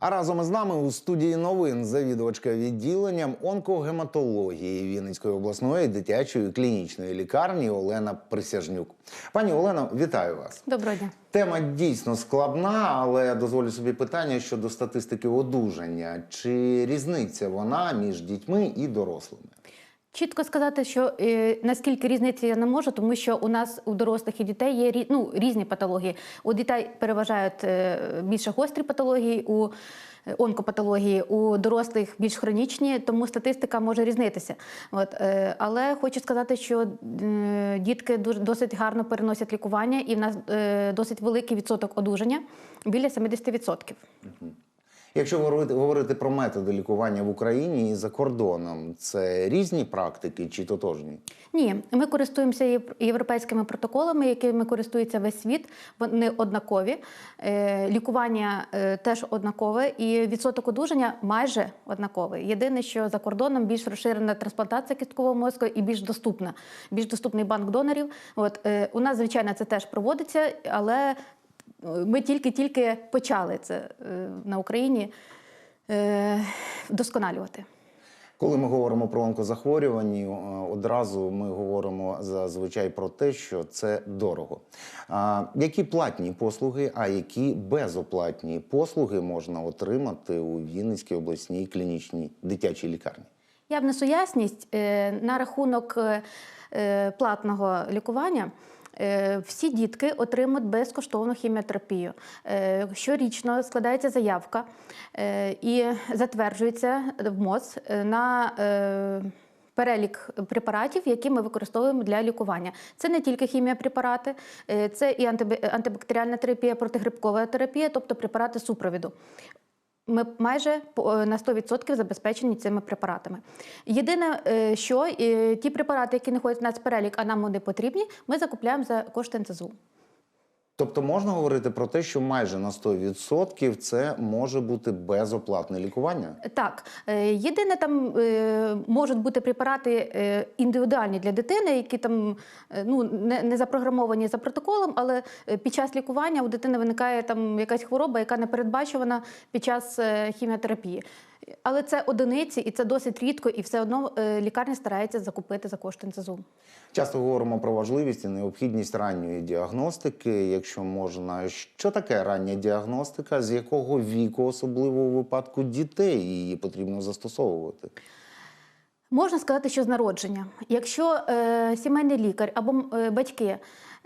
А разом із нами у студії новин завідувачка відділенням онкогематології Вінницької обласної дитячої клінічної лікарні Олена Присяжнюк. Пані Олено, вітаю вас. Доброго дня. Тема дійсно складна, але я дозволю собі питання щодо статистики одужання. Чи різниця вона між дітьми і дорослими? Чітко сказати, що е, наскільки різниці я не можу, тому що у нас у дорослих і дітей є рі- ну, різні патології. У дітей переважають е, більше гострі патології, у е, онкопатології, у дорослих більш хронічні, тому статистика може різнитися. От, е, але хочу сказати, що е, дітки дуже досить гарно переносять лікування, і в нас е, досить великий відсоток одужання біля 70%. Якщо говорити, про методи лікування в Україні і за кордоном, це різні практики чи тотожні? Ні, ми користуємося єв- європейськими протоколами, якими користується весь світ. Вони однакові. Е, Лікування е, теж однакове, і відсоток одужання майже однаковий. Єдине, що за кордоном більш розширена трансплантація кісткового мозку і більш доступна, більш доступний банк донорів. От е, у нас, звичайно, це теж проводиться, але ми тільки-тільки почали це е, на Україні е, вдосконалювати. Коли ми говоримо про онкозахворювання, е, одразу ми говоримо зазвичай про те, що це дорого. А які платні послуги, а які безоплатні послуги можна отримати у Вінницькій обласній клінічній дитячій лікарні? Я внесу ясність е, на рахунок е, е, платного лікування. Е, Всі дітки отримують безкоштовну хіміотерапію. Е, Щорічно складається заявка е, і затверджується в МОЗ на перелік препаратів, які ми використовуємо для лікування. Це не тільки хіміопрепарати, це і антибактеріальна терапія, протигрибкова терапія, тобто препарати супровіду. Ми майже е, на 100% забезпечені цими препаратами. Єдине, е, що е, ті препарати, які не ходять в нас в перелік, а нам вони потрібні, ми закупляємо за кошти НЦЗУ. Тобто можна говорити про те, що майже на 100% це може бути безоплатне лікування? Так, е, єдине там е, можуть бути препарати е, індивідуальні для дитини, які там ну не, запрограмовані за протоколом, але під час лікування у дитини виникає там якась хвороба, яка не передбачувана під час хіміотерапії. Але це одиниці, і це досить рідко, і все одно е, лікарня старається закупити за кошти НЦЗУ. Часто говоримо про важливість і необхідність ранньої діагностики, якщо можна. Що таке рання діагностика? З якого віку, особливо у випадку дітей, її потрібно застосовувати? Можна сказати, що з народження. Якщо е, сімейний лікар або е, батьки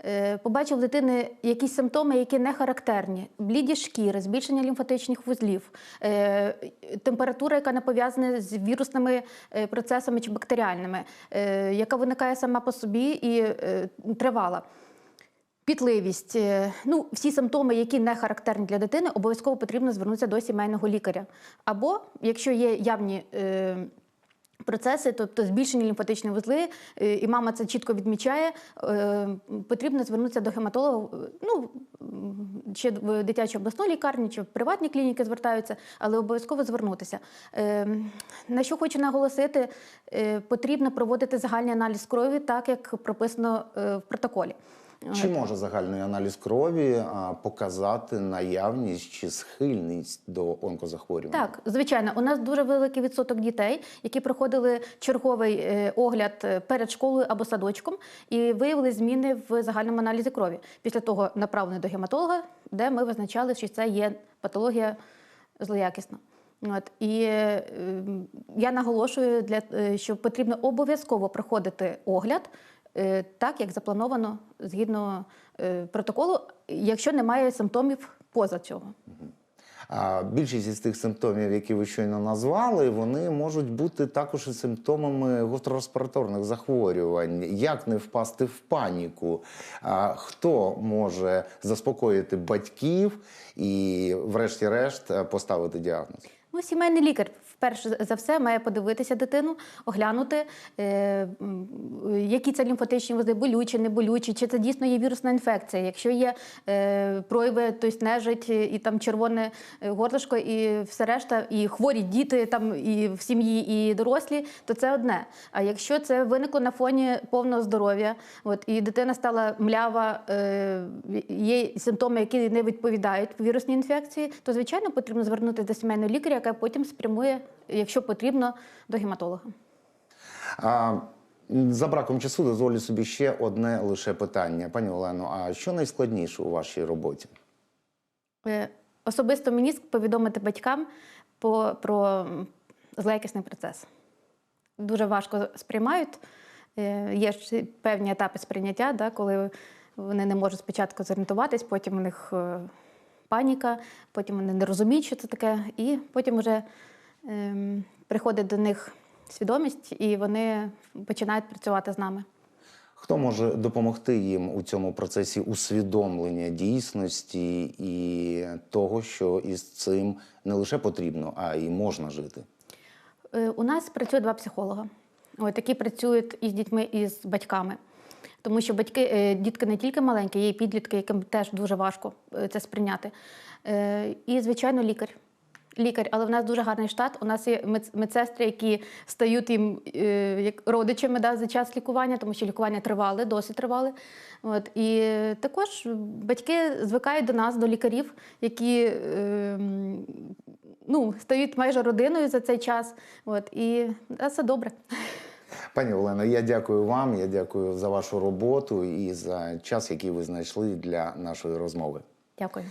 е, побачив у дитини якісь симптоми, які не характерні, бліді шкіри, збільшення лімфатичних вузлів, е, температура, яка не пов'язана з вірусними е, процесами чи бактеріальними, е, яка виникає сама по собі і е, тривала. Пітливість, е, ну всі симптоми, які не характерні для дитини, обов'язково потрібно звернутися до сімейного лікаря. Або якщо є явні е, процеси, тобто збільшені лімфатичні вузли, е, і мама це чітко відмічає, е, потрібно звернутися до гематолога. Ну чи в дитячій обласній лікарні, чи в приватні клініки звертаються, але обов'язково звернутися. Е, На що хочу наголосити, потрібно проводити загальний аналіз крові, так як прописано в протоколі. Чи може загальний аналіз крові показати наявність чи схильність до онкозахворювань? Так, звичайно, у нас дуже великий відсоток дітей, які проходили черговий е, огляд е, перед школою або садочком, і виявили зміни в загальному аналізі крові. Після того направлені до гематолога, де ми визначали, що це є патологія злоякісна. От і е, я наголошую, для е, що потрібно обов'язково проходити огляд. Е, Так, як заплановано згідно е, протоколу, якщо немає симптомів поза цього. А більшість із тих симптомів, які ви щойно назвали, вони можуть бути також і симптомами гострореспіраторних захворювань. Як не впасти в паніку? А хто може заспокоїти батьків і, врешті-решт, поставити діагноз? Ну, сімейний лікар вперше за все має подивитися дитину, оглянути, е, які це лімфатичні вузи, болючі, не болючі, чи це дійсно є вірусна інфекція. Якщо є е, прояви, тобто нежить і там червоне е, горлишко, і все решта, і хворі діти там і в сім'ї, і дорослі, то це одне. А якщо це виникло на фоні повного здоров'я, от і дитина стала млява, е, є симптоми, які не відповідають вірусній інфекції, то звичайно потрібно звернутися до сімейного лікаря, яка потім спрямує, якщо потрібно, до гематолога. А, за браком часу дозволю собі ще одне лише питання. Пані Олено, а що найскладніше у вашій роботі? Е, Особисто мені повідомити батькам по, про злоякісний процес. Дуже важко сприймають. Е, Є ж певні етапи сприйняття, да, коли вони не можуть спочатку зорієнтуватись, потім у них е, паніка, потім вони не розуміють, що це таке, і потім вже ем, приходить до них свідомість, і вони починають працювати з нами. Хто може допомогти їм у цьому процесі усвідомлення дійсності і того, що із цим не лише потрібно, а й можна жити? Е, У нас працює два психолога, які працюють із дітьми і з батьками. Тому що батьки, е, дітки не тільки маленькі, є і підлітки, яким теж дуже важко е, це сприйняти. Е, І, звичайно, лікар. Лікар, але в нас дуже гарний штат. У нас є мед- медсестри, які стають їм як родичами да, за час лікування, тому що лікування тривале, досить тривале. От. І також батьки звикають до нас, до лікарів, які е, ну, стають майже родиною за цей час. От. І все добре. Пані Олено, я дякую вам. Я дякую за вашу роботу і за час, який ви знайшли для нашої розмови. Дякую.